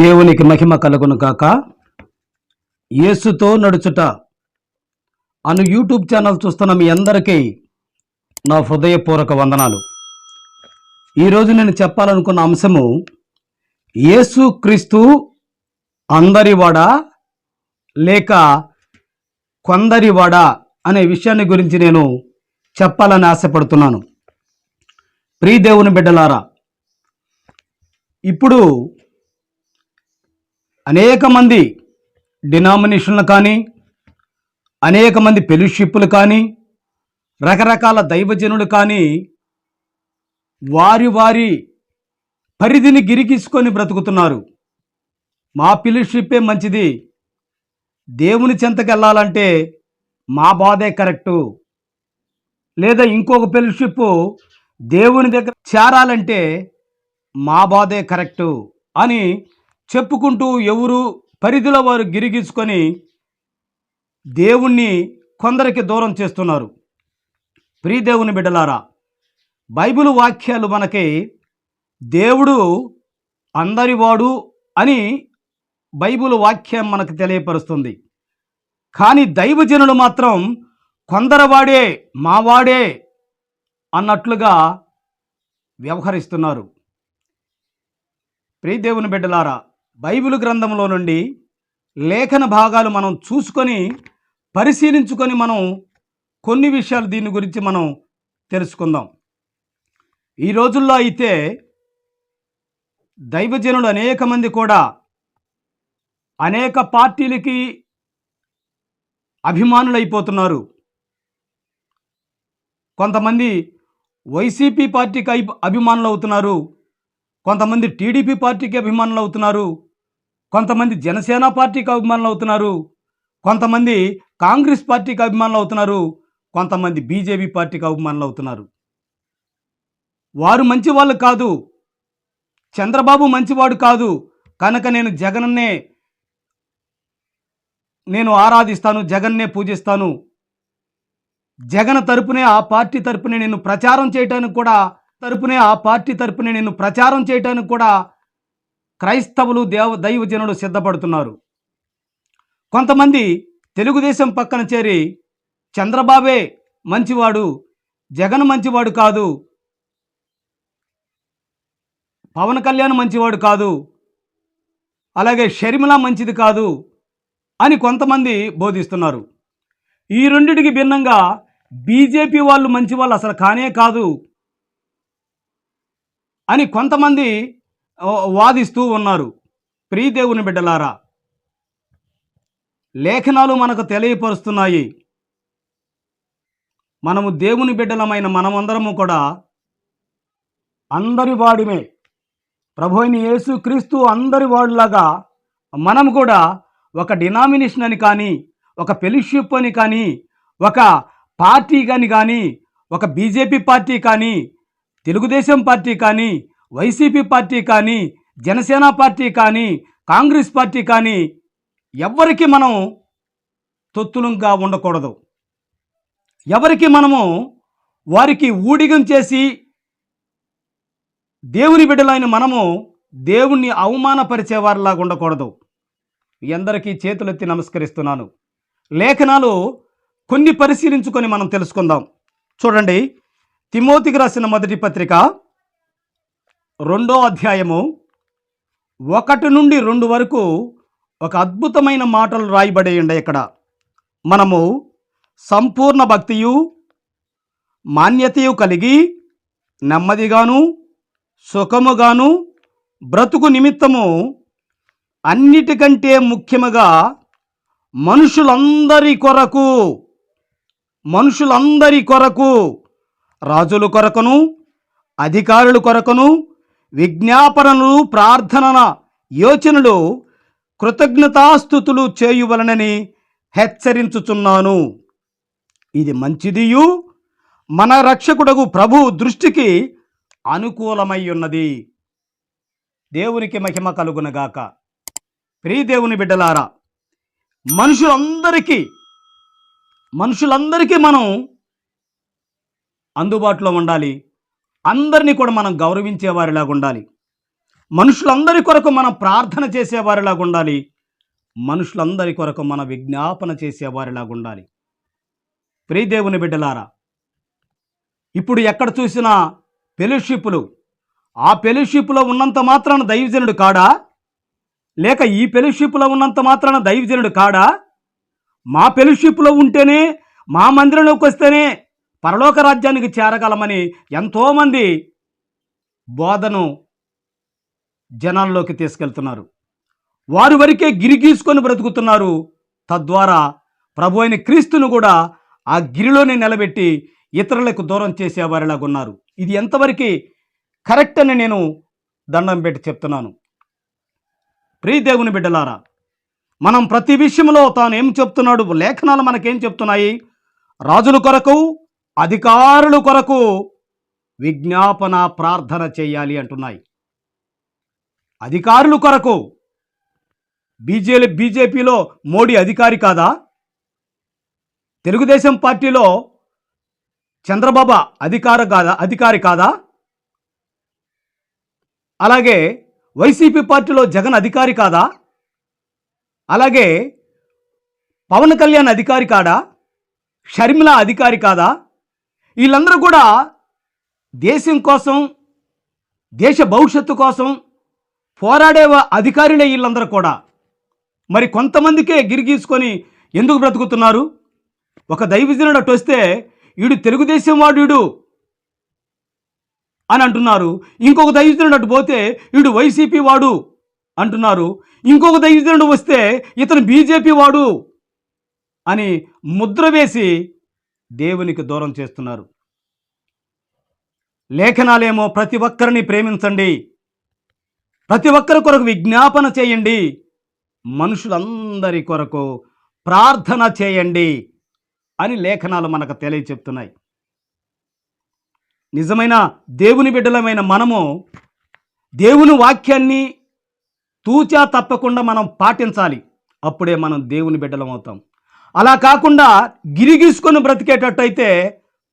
దేవునికి మహిమ కలుగును కాక యేసుతో నడుచుట. అను యూట్యూబ్ ఛానల్ చూస్తున్న మీ అందరికీ నా హృదయపూర్వక వందనాలు. ఈరోజు నేను చెప్పాలనుకున్న అంశము యేసు క్రీస్తు అందరివాడా లేక కొందరివాడా అనే విషయాన్ని గురించి నేను చెప్పాలని ఆశపడుతున్నాను. ప్రీదేవుని బిడ్డలారా ఇప్పుడు అనేక మంది డినామినేషన్లు కానీ అనేక మంది ఫెలోషిప్లు కానీ రకరకాల దైవజనులు కానీ వారి వారి పరిధిని గిరిగీసుకొని బ్రతుకుతున్నారు. మా ఫెలోషిప్పే మంచిది. దేవుని చెంతకు వెళ్ళాలంటే మా బాధే కరెక్టు. లేదా ఇంకొక ఫెలోషిప్పు దేవుని దగ్గర చేరాలంటే మా బాధే కరెక్టు అని చెప్పుకుంటూ ఎవరు పరిధిలో వారు గిరిగించుకొని దేవుణ్ణి కొందరికి దూరం చేస్తున్నారు. ప్రియ దేవుని బిడ్డలారా బైబిల్ వాక్యాలు మనకి దేవుడు అందరివాడు అని బైబిల్ వాక్యం మనకు తెలియపరుస్తుంది. కానీ దైవజనులు మాత్రం కొందరవాడే మావాడే అన్నట్లుగా వ్యవహరిస్తున్నారు. ప్రియ దేవుని బిడ్డలారా బైబిల్ గ్రంథంలో నుండి లేఖన భాగాలు మనం చూసుకొని పరిశీలించుకొని మనం కొన్ని విషయాలు దీని గురించి మనం తెలుసుకుందాం. ఈ రోజుల్లో అయితే దైవజనులు అనేక మంది కూడా అనేక పార్టీలకి అభిమానులైపోతున్నారు. కొంతమంది వైసీపీ పార్టీకి అయి అభిమానులు అవుతున్నారు కొంతమంది టీడీపీ పార్టీకి అభిమానులు అవుతున్నారు కొంతమంది జనసేన పార్టీకి అభిమానులు అవుతున్నారు కొంతమంది కాంగ్రెస్ పార్టీకి అభిమానులు అవుతున్నారు కొంతమంది బీజేపీ పార్టీకి అభిమానులు అవుతున్నారు. వారు మంచి వాళ్ళు కాదు చంద్రబాబు మంచివాడు కాదు కనుక నేను జగన్నే నేను ఆరాధిస్తాను జగన్నే పూజిస్తాను. జగన్ తరపునే ఆ పార్టీ తరపునే నేను ప్రచారం చేయటానికి కూడా తరపునే ఆ పార్టీ తరపునే నేను ప్రచారం చేయటానికి కూడా క్రైస్తవులు దేవ దైవజనులు సిద్ధపడుతున్నారు. కొంతమంది తెలుగుదేశం పక్కన చేరి చంద్రబాబే మంచివాడు జగన్ మంచివాడు కాదు పవన్ కళ్యాణ్ మంచివాడు కాదు అలాగే షర్మిల మంచిది కాదు అని కొంతమంది బోధిస్తున్నారు. ఈ రెండిటికి భిన్నంగా బీజేపీ వాళ్ళు మంచి వాళ్ళు అసలు కానే కాదు అని కొంతమంది వాదిస్తూ ఉన్నారు. ప్రీదేవుని బిడ్డలారా లేఖనాలు మనకు తెలియపరుస్తున్నాయి. మనము దేవుని బిడ్డలమైన మనమందరము కూడా అందరి వాడిమే. ప్రభు అయిన యేసు క్రీస్తు అందరి వాడిలాగా మనం కూడా ఒక డినామినేషన్ అని కానీ ఒక ఫెలోషిప్ అని కానీ ఒక పార్టీ కానీ కానీ ఒక బీజేపీ పార్టీ కానీ తెలుగుదేశం పార్టీ కానీ వైసీపీ పార్టీ కానీ జనసేన పార్టీ కానీ కాంగ్రెస్ పార్టీ కానీ ఎవరికి మనం తొత్తులంగా ఉండకూడదు. ఎవరికి మనము వారికి ఊడిగం చేసి దేవుని బిడ్డలైన మనము దేవుణ్ణి అవమానపరిచేవారిలాగా ఉండకూడదు. మీ అందరికీ చేతులెత్తి నమస్కరిస్తున్నాను. లేఖనాలు కొన్ని పరిశీలించుకొని మనం తెలుసుకుందాం. చూడండి తిమోతికి రాసిన మొదటి పత్రిక రెండో అధ్యాయము ఒకటి నుండి రెండు వరకు ఒక అద్భుతమైన మాటలు రాయబడి ఉండే ఇక్కడ. మనము సంపూర్ణ భక్తియు మాన్యతయు కలిగి నెమ్మదిగాను సుఖముగాను బ్రతుకు నిమిత్తము అన్నిటికంటే ముఖ్యముగా మనుషులందరి కొరకు మనుషులందరి కొరకు రాజుల కొరకును అధికారుల కొరకును విజ్ఞాపనలు ప్రార్థనల యోచనలు కృతజ్ఞతాస్థుతులు చేయువలనని హెచ్చరించుచున్నాను. ఇది మంచిదియు మన రక్షకుడగు ప్రభు దృష్టికి అనుకూలమై ఉన్నది దేవునికి మహిమ కలుగునగాక. ప్రియ దేవుని బిడ్డలారా మనుషులందరికీ మనుషులందరికీ మనం అందుబాటులో ఉండాలి. అందరినీ కూడా మనం గౌరవించేవారిలాగా ఉండాలి. మనుషులందరి కొరకు మనం ప్రార్థన చేసేవారిలాగా ఉండాలి. మనుషులందరి కొరకు మన విజ్ఞాపన చేసేవారిలాగా ఉండాలి. ప్రియదేవుని బిడ్డలారా ఇప్పుడు ఎక్కడ చూసినా ఫెలోషిప్లు ఆ ఫెలోషిప్లో ఉన్నంత మాత్రాన దైవజనుడు కాడా? లేక ఈ ఫెలోషిప్లో ఉన్నంత మాత్రాన దైవజనుడు కాడా? మా ఫెలోషిప్లో ఉంటేనే మా మందిరంలోకి వస్తేనే పరలోక రాజ్యానికి చేరగలమని ఎంతోమంది బోధను జనాల్లోకి తీసుకెళ్తున్నారు. వారి వరకే గిరిగీసుకొని బ్రతుకుతున్నారు. తద్వారా ప్రభు అయిన క్రీస్తును కూడా ఆ గిరిలోనే నిలబెట్టి ఇతరులకు దూరం చేసేవారిలాగా ఉన్నారు. ఇది ఎంతవరకు కరెక్ట్ అని నేను దండం పెట్టి చెప్తున్నాను. ప్రియ దేవుని బిడ్డలారా మనం ప్రతి విషయంలో తాను ఏం చెప్తున్నాడు లేఖనాలు మనకేం చెప్తున్నాయి? రాజుల కొరకు అధికారుల కొరకు విజ్ఞాపన ప్రార్థన చేయాలి అంటున్నాయి. అధికారుల కొరకు బీజేపీ బీజేపీలో మోడీ అధికారి కాదా? తెలుగుదేశం పార్టీలో చంద్రబాబు అధికార కాదా అధికారి కాదా? అలాగే వైసీపీ పార్టీలో జగన్ అధికారి కాదా? అలాగే పవన్ కళ్యాణ్ అధికారి కాడా? షర్మిల అధికారి కాదా? వీళ్ళందరూ కూడా దేశం కోసం దేశ భవిష్యత్తు కోసం పోరాడే అధికారులే వీళ్ళందరూ కూడా. మరి కొంతమందికే గిరిగీసుకొని ఎందుకు బ్రతుకుతున్నారు? ఒక దైవజనుడు అటు వస్తే వీడు తెలుగుదేశం వాడు వీడు అని అంటున్నారు. ఇంకొక దైవజనుడు అటు పోతే వీడు వైసీపీ వాడు అంటున్నారు. ఇంకొక దైవజనుడు వస్తే ఇతను బీజేపీ వాడు అని ముద్ర వేసి దేవునికి దూరం చేస్తున్నారు. లేఖనాలేమో ప్రతి ఒక్కరిని ప్రేమించండి. ప్రతి ఒక్కరి కొరకు విజ్ఞాపన చేయండి. మనుషులందరి కొరకు ప్రార్థన చేయండి అని లేఖనాలు మనకు తెలియచెప్తున్నాయి. నిజమైన దేవుని బిడ్డలమైన మనము దేవుని వాక్యాన్ని తూచా తప్పకుండా మనం పాటించాలి. అప్పుడే మనం దేవుని బిడ్డలం అవుతాం. అలా కాకుండా గిరిగీసుకొని బ్రతికేటట్టయితే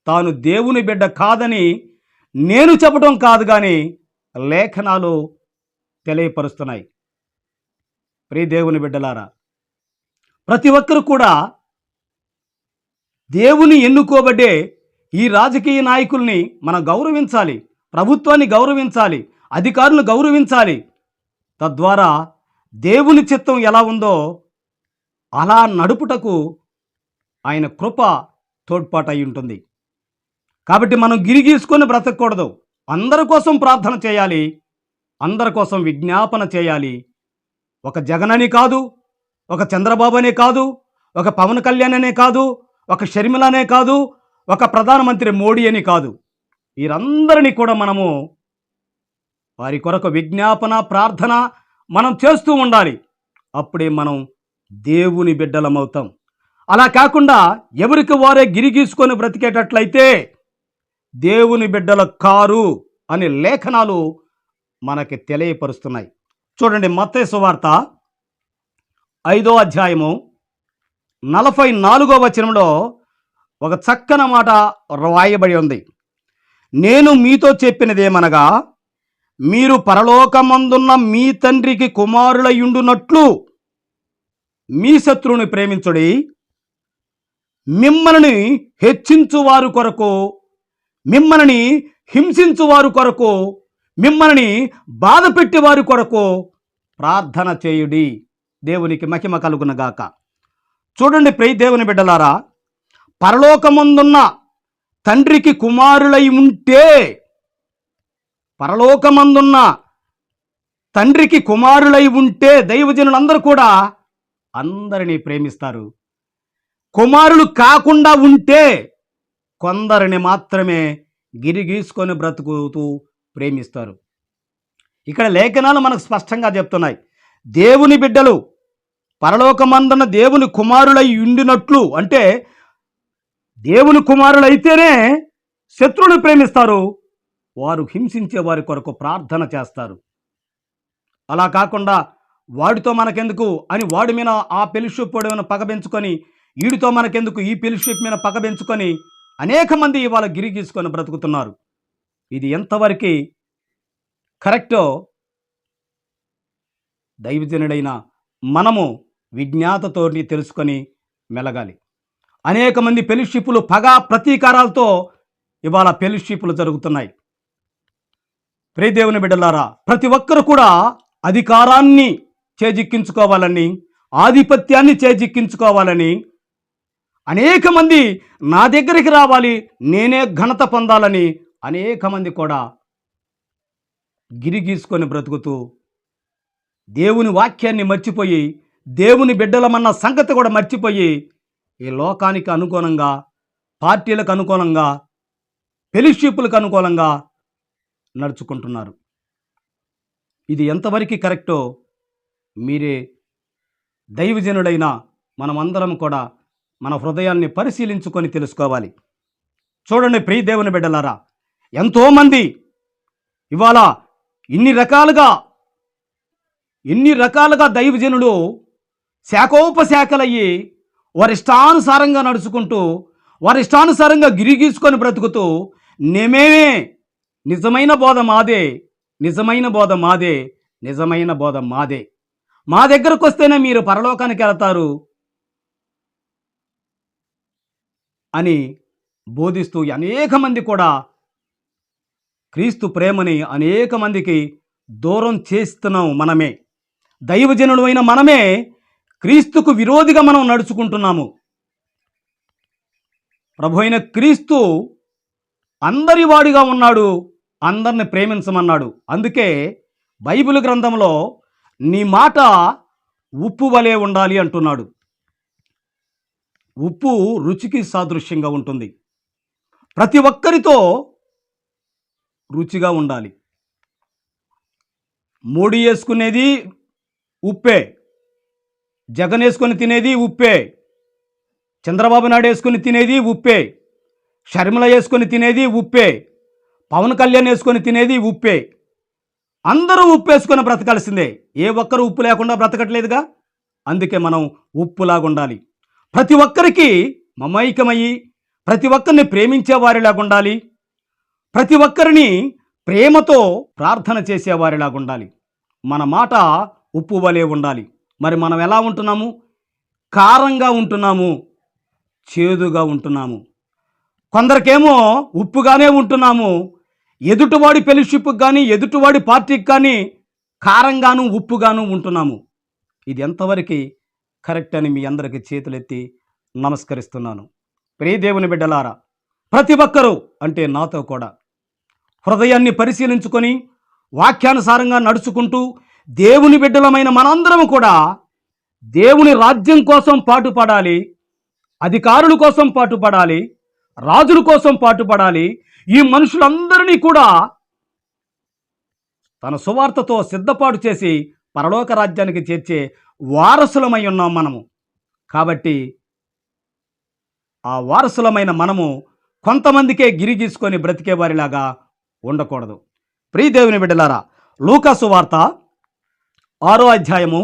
తాను దేవుని బిడ్డ కాదని నేను చెప్పడం కాదు కానీ లేఖనాలు తెలియపరుస్తున్నాయి. ప్రియ దేవుని బిడ్డలారా ప్రతి ఒక్కరు కూడా దేవుని ఎన్నుకోబడ్డే ఈ రాజకీయ నాయకుల్ని మనం గౌరవించాలి ప్రభుత్వాన్ని గౌరవించాలి అధికారులను గౌరవించాలి. తద్వారా దేవుని చిత్తం ఎలా ఉందో అలా నడుపుటకు ఆయన కృప తోడ్పాటు ఉంటుంది కాబట్టి మనం గిరిగీసుకొని బ్రతకూడదు అందరి కోసం ప్రార్థన చేయాలి. అందరి కోసం విజ్ఞాపన చేయాలి. ఒక జగన్ అని కాదు ఒక చంద్రబాబు అనే కాదు ఒక పవన్ కళ్యాణ్ అనే కాదు ఒక షర్మిలనే కాదు ఒక ప్రధానమంత్రి మోడీ అని కాదు. వీరందరినీ కూడా మనము వారి కొరకు విజ్ఞాపన ప్రార్థన మనం చేస్తూ ఉండాలి. అప్పుడే మనం దేవుని బిడ్డలమవుతాం. అలా కాకుండా ఎవరికి వారే గిరిగీసుకొని బ్రతికేటట్లయితే దేవుని బిడ్డల కారు అనే లేఖనాలు మనకి తెలియపరుస్తున్నాయి. చూడండి మత్తయి వార్త ఐదో అధ్యాయము నలభై నాలుగో వచనంలో ఒక చక్కన మాట రాయబడి ఉంది. నేను మీతో చెప్పినదేమనగా మీరు పరలోకమందున్న మీ తండ్రికి కుమారులయుండునట్లు మీ శత్రువుని ప్రేమించుడి. మిమ్మల్ని హెచ్చించువారు కొరకు మిమ్మల్ని హింసించువారు కొరకు మిమ్మల్ని బాధ పెట్టేవారు కొరకు ప్రార్థన చేయుడి. దేవునికి మహిమ కలుగునగాక. చూడండి ప్రియ దేవుని బిడ్డలారా పరలోకమందున్న తండ్రికి కుమారులై ఉంటే పరలోకమందున్న తండ్రికి కుమారులై ఉంటే దైవజనులందరూ కూడా అందరినీ ప్రేమిస్తారు. కుమారులు కాకుండా ఉంటే కొందరిని మాత్రమే గిరిగీసుకొని బ్రతుకుతూ ప్రేమిస్తారు. ఇక్కడ లేఖనాలు మనకు స్పష్టంగా చెప్తున్నాయి. దేవుని బిడ్డలు పరలోకమందన దేవుని కుమారులై ఉండినట్లు అంటే దేవుని కుమారులైతేనే శత్రువుని ప్రేమిస్తారు. వారు హింసించే వారి కొరకు ప్రార్థన చేస్తారు. అలా కాకుండా వాడితో మనకెందుకు అని వాడి మీద ఆ పెళ్ళిషిప్ పొడవను పగ పెంచుకొని వీడితో మనకెందుకు ఈ పెళ్ళిషిప్ మీద పగ పెంచుకొని అనేక మంది ఇవాళ గిరి గీసుకొని బ్రతుకుతున్నారు. ఇది ఎంతవరకు కరెక్టో దైవజనుడైన మనము విజ్ఞాతతోటి తెలుసుకొని మెలగాలి. అనేక మంది పెళ్ళిషిప్పులు పగ ప్రతీకారాలతో ఇవాళ పెళ్ళిషిప్పులు జరుగుతున్నాయి. ప్రియదేవుని బిడ్డలారా ప్రతి ఒక్కరు కూడా అధికారాన్ని చేజిక్కించుకోవాలని ఆధిపత్యాన్ని చేజిక్కించుకోవాలని అనేక మంది నా దగ్గరికి రావాలి నేనే ఘనత పొందాలని అనేక మంది కూడా గిరిగీసుకొని బ్రతుకుతూ దేవుని వాక్యాన్ని మర్చిపోయి దేవుని బిడ్డలమన్న సంగతి కూడా మర్చిపోయి ఈ లోకానికి అనుగుణంగా పార్టీలకు అనుకూలంగా ఫెలిషిప్లకు అనుకూలంగా నడుచుకుంటున్నారు. ఇది ఎంతవరకు కరెక్టో మీరే దైవజనుడైన మనమందరం కూడా మన హృదయాన్ని పరిశీలించుకొని తెలుసుకోవాలి. చూడండి ప్రియ దేవుని బిడ్డలారా ఎంతోమంది ఇవాళ ఇన్ని రకాలుగా ఇన్ని రకాలుగా దైవజనులు శాఖోపశాఖలయ్యి వారి ఇష్టానుసారంగా నడుచుకుంటూ వారి ఇష్టానుసారంగా గిరిగీసుకొని బ్రతుకుతూ నేమేమే? నిజమైన బోధ మాదే నిజమైన బోధ మాదే నిజమైన బోధ మాదే. మా దగ్గరకు వస్తేనే మీరు పరలోకానికి వెళతారు అని బోధిస్తూ అనేక మంది కూడా క్రీస్తు ప్రేమని అనేక మందికి దూరం చేస్తున్నాం మనమే. దైవజనుడైన అయిన మనమే క్రీస్తుకు విరోధిగా మనం నడుచుకుంటున్నాము. ప్రభు అయిన క్రీస్తు అందరి వాడిగా ఉన్నాడు అందరిని ప్రేమించమన్నాడు. అందుకే బైబిల్ గ్రంథంలో నీ మాట ఉప్పు వలె ఉండాలి అంటున్నాడు. ఉప్పు రుచికి సాదృశ్యంగా ఉంటుంది. ప్రతి ఒక్కరితో రుచిగా ఉండాలి. మోడీ వేసుకునేది ఉప్పే. జగన్ వేసుకొని తినేది ఉప్పే. చంద్రబాబు నాయుడు వేసుకొని తినేది ఉప్పే. షర్మిల వేసుకొని తినేది ఉప్పే. పవన్ కళ్యాణ్ వేసుకొని తినేది ఉప్పే. అందరూ ఉప్పు వేసుకొని బ్రతకాల్సిందే. ఏ ఒక్కరు ఉప్పు లేకుండా బ్రతకట్లేదుగా? అందుకే మనం ఉప్పులాగా ఉండాలి ప్రతి ఒక్కరికి మమైకమయ్యి ప్రతి ఒక్కరిని ప్రేమించేవారిలాగా ఉండాలి ప్రతి ఒక్కరిని ప్రేమతో ప్రార్థన చేసేవారిలాగా ఉండాలి మన మాట ఉప్పు వలె ఉండాలి. మరి మనం ఎలా ఉంటున్నాము? కారంగా ఉంటున్నాము చేదుగా ఉంటున్నాము. కొందరికేమో ఉప్పుగానే ఉంటున్నాము ఎదుటివాడి ఫెలోషిప్కి కానీ ఎదుటివాడి పార్టీకి కానీ కారంగాను ఉప్పుగాను ఉంటున్నాము. ఇది ఎంతవరకు కరెక్ట్ అని మీ అందరికీ చేతులెత్తి నమస్కరిస్తున్నాను. ప్రియదేవుని బిడ్డలారా ప్రతి ఒక్కరూ అంటే నాతో కూడా హృదయాన్ని పరిశీలించుకొని వాక్యానుసారంగా నడుచుకుంటూ దేవుని బిడ్డలమైన మనందరం కూడా దేవుని రాజ్యం కోసం పాటుపడాలి అధికారుల కోసం పాటుపడాలి రాజుల కోసం పాటుపడాలి ఈ మనుషులందరినీ కూడా తన సువార్తతో సిద్ధపాటు చేసి పరలోక రాజ్యానికి చేర్చే వారసులమై ఉన్నాం మనము. కాబట్టి ఆ వారసులమైన మనము కొంతమందికే గిరిగీసుకొని బ్రతికే వారిలాగా ఉండకూడదు. ప్రియదేవుని బిడ్డలారా లూకాసు వార్త ఆరో అధ్యాయము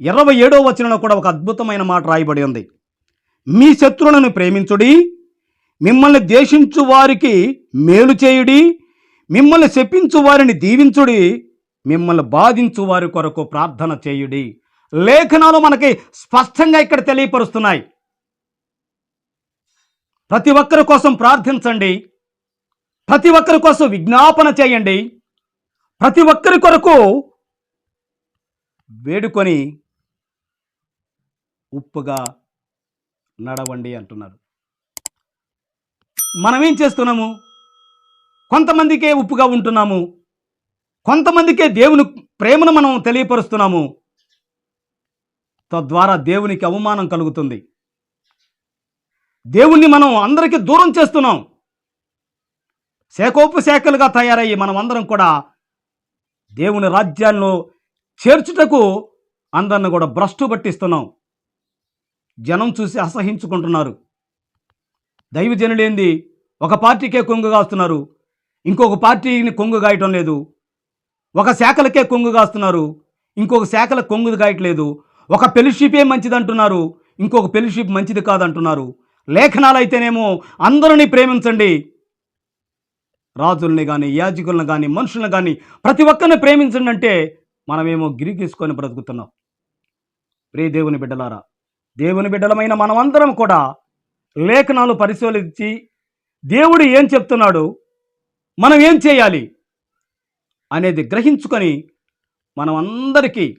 ఇరవై ఏడో వచనంలో కూడా ఒక అద్భుతమైన మాట రాయబడి ఉంది. మీ శత్రువులను ప్రేమించుడి మిమ్మల్ని ద్వేషించు వారికి మేలు చేయుడి మిమ్మల్ని శపించు వారిని దీవించుడి మిమ్మల్ని బాధించు వారి కొరకు ప్రార్థన చేయుడి. లేఖనాలు మనకి స్పష్టంగా ఇక్కడ తెలియపరుస్తున్నాయి. ప్రతి ఒక్కరి కోసం ప్రార్థించండి. ప్రతి ఒక్కరి కోసం విజ్ఞాపన చేయండి. ప్రతి ఒక్కరి కొరకు వేడుకొని ఉప్పుగా నడవండి అంటున్నారు. మనం ఏం చేస్తున్నాము? కొంతమందికే ఉప్పుగా ఉంటున్నాము. కొంతమందికే దేవుని ప్రేమను మనం తెలియపరుస్తున్నాము. తద్వారా దేవునికి అవమానం కలుగుతుంది. దేవుణ్ణి మనం అందరికీ దూరం చేస్తున్నాం. శాఖోపశాఖలుగా తయారయ్యి మనం అందరం కూడా దేవుని రాజ్యాల్లో చేర్చుటకు అందరిని కూడా భ్రష్టు పట్టిస్తున్నాం. జనం చూసి అసహించుకుంటున్నారు దైవజనులేంది. ఒక పార్టీకే కొంగు కాస్తున్నారు. ఇంకొక పార్టీని కొంగు గాయటం లేదు. ఒక శాఖలకే కొంగు కాస్తున్నారు. ఇంకొక శాఖల కొంగు గాయట్లేదు. ఒక ఫెలోషిపే మంచిది అంటున్నారు ఇంకొక ఫెలోషిప్ మంచిది కాదంటున్నారు. లేఖనాలు అయితేనేమో అందరినీ ప్రేమించండి. రాజుల్ని కానీ యాజకులను కానీ మనుషులను కానీ ప్రతి ఒక్కరిని ప్రేమించండి అంటే మనమేమో గిరిగీసుకొని బ్రతుకుతున్నాం. ప్రియ దేవుని బిడ్డలారా దేవుని బిడ్డలమైన మనమందరం కూడా లేఖనాలు పరిశీలించి దేవుడు ఏం చెప్తున్నాడు? మనం ఏం చేయాలి? అనేది గ్రహించుకొని మనం అందరికీ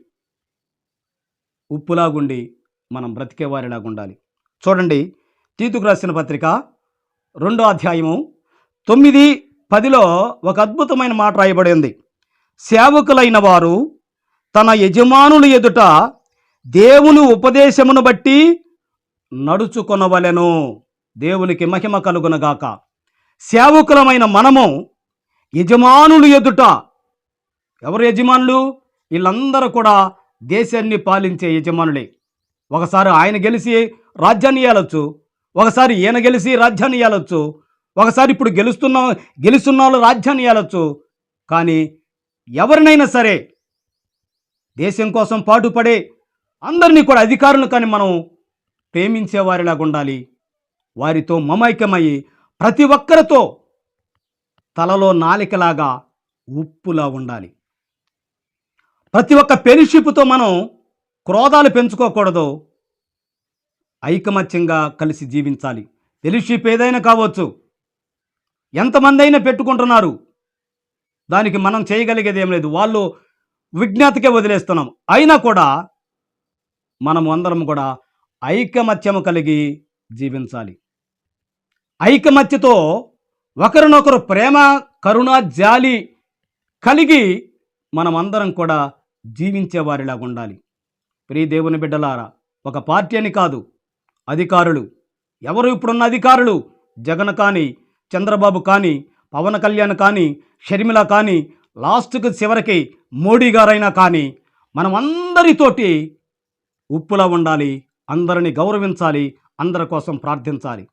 ఉప్పులాగుండి మనం బ్రతికేవారిలాగా ఉండాలి. చూడండి తీతుకు రాసిన పత్రిక రెండో అధ్యాయము తొమ్మిది పదిలో ఒక అద్భుతమైన మాట రాయబడి ఉంది. సేవకులైన వారు తన యజమానుల ఎదుట దేవుని ఉపదేశమును బట్టి నడుచుకొనవలెను. దేవునికి మహిమ కలుగునగాక. సేవకులమైన మనము యజమానులు ఎదుట ఎవరు యజమానులు? వీళ్ళందరూ కూడా దేశాన్ని పాలించే యజమానులే. ఒకసారి ఆయన గెలిచి రాజ్యాన్ని ఏలొచ్చు ఒకసారి ఈయన గెలిచి రాజ్యాన్ని ఏలొచ్చు ఒకసారి ఇప్పుడు గెలుస్తున్న గెలుస్తున్న వాళ్ళు రాజ్యాన్ని ఏలొచ్చు. కానీ ఎవరినైనా సరే దేశం కోసం పాటుపడే అందరినీ కూడా అధికారులు కానీ మనం ప్రేమించేవారిలాగా ఉండాలి వారితో మమైక్యమయ్యి ప్రతి ఒక్కరితో తలలో నాలికలాగా ఉప్పులా ఉండాలి. ప్రతి ఒక్క పెరిషిప్తో మనం క్రోధాలు పెంచుకోకూడదు. ఐకమత్యంగా కలిసి జీవించాలి. ఫెలోషిప్ ఏదైనా కావచ్చు. ఎంతమంది అయినా పెట్టుకుంటున్నారు. దానికి మనం చేయగలిగేది ఏం లేదు. వాళ్ళు విజ్ఞాతకే వదిలేస్తున్నాం. అయినా కూడా మనం అందరం కూడా ఐకమత్యము కలిగి జీవించాలి. ఐకమత్యతో ఒకరినొకరు ప్రేమ కరుణ జాలి కలిగి మనమందరం కూడా జీవించేవారిలాగా ఉండాలి ప్రియ దేవుని బిడ్డలారా ఒక పార్టీ అని కాదు అధికారులు. ఎవరు ఇప్పుడున్న అధికారులు? జగన్ కానీ చంద్రబాబు కానీ పవన్ కళ్యాణ్ కానీ షర్మిల కానీ లాస్ట్కి చివరికి మోడీ గారైనా కానీ మనం అందరితోటి ఉప్పులా ఉండాలి అందరిని గౌరవించాలి అందరి కోసం ప్రార్థించాలి.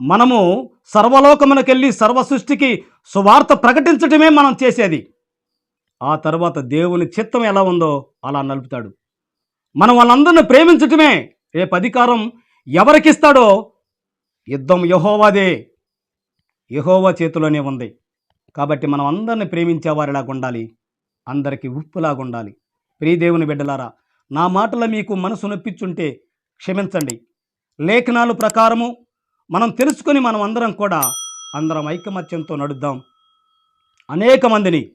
మనము సర్వలోకమునకెళ్ళి సర్వ సృష్టికి సువార్త ప్రకటించటమే మనం చేసేది. ఆ తర్వాత దేవుని చిత్తం ఎలా ఉందో అలా నలుపుతాడు. మనం వాళ్ళందరిని ప్రేమించటమే రేపు అధికారం ఎవరికిస్తాడో యుద్ధం యహోవాదే. యహోవా చేతిలోనే ఉంది. కాబట్టి మనం అందరిని ప్రేమించేవారిలాగా ఉండాలి. అందరికీ ఉప్పులాగా ఉండాలి. ప్రియదేవుని బిడ్డలారా నా మాటలు మీకు మనసు నొప్పించుంటే క్షమించండి. లేఖనాలు ప్రకారము మనం తెలుసుకొని మనం అందరం కూడా అందరం ఐకమత్యంతో నడుద్దాం. అనేక మందిని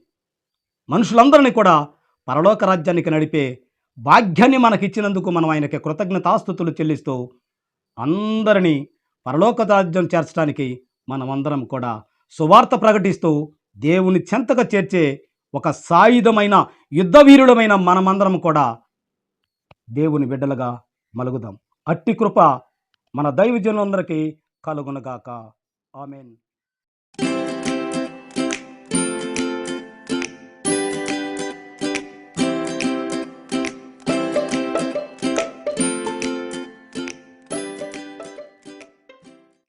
మనుషులందరినీ కూడా పరలోక రాజ్యానికి నడిపే భాగ్యాన్ని మనకిచ్చినందుకు మనం ఆయనకి కృతజ్ఞతాస్థుతులు చెల్లిస్తూ అందరినీ పరలోక రాజ్యం చేర్చడానికి మనమందరం కూడా సువార్త ప్రకటిస్తూ దేవుని చెంతగా చేర్చే ఒక సాయుధమైన యుద్ధవీరుడమైన మనమందరం కూడా దేవుని బిడ్డలుగా మలుగుదాం. అట్టి కృప మన దైవజనులందరికీ కలుగునగాక. ఆమెన్.